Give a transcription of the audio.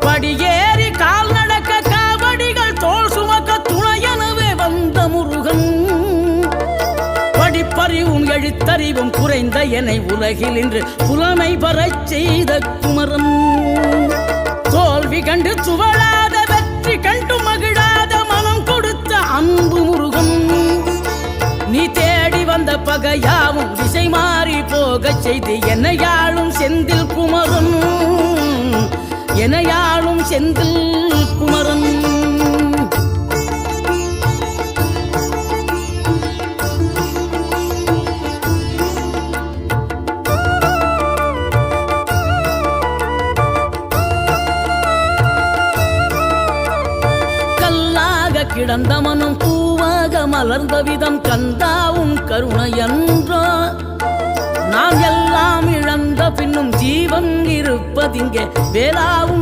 படியேறி கால் நடக்க காவடிகள் தோல் சுமக்க துணையனவே வந்த முருகன். படிப்பறிவும் எழுத்தறிவும் குறைந்த என்னை உலகில் இன்று புலமை பெறச் செய்த குமரன். தோல்வி கண்டு துவளாத வெற்றி கண்டு மகிழாத மனம் கொடுத்த அன்பு முருகன். நீ தேடி வந்த பகையாவும் திசை மாறி போகச் செய்து என்னையாளும் செந்தில் குமரன். என்னையாளும் செந்தில் குமரன். கல்லாக கிடந்த மனம் பூவாக மலர்ந்த விதம் கந்தாவும் கருணையன்றோ. நாம் எல்லாம் இழந்த பின்னும் ஜீவன் இருப்பதிங்கே வேளாவும்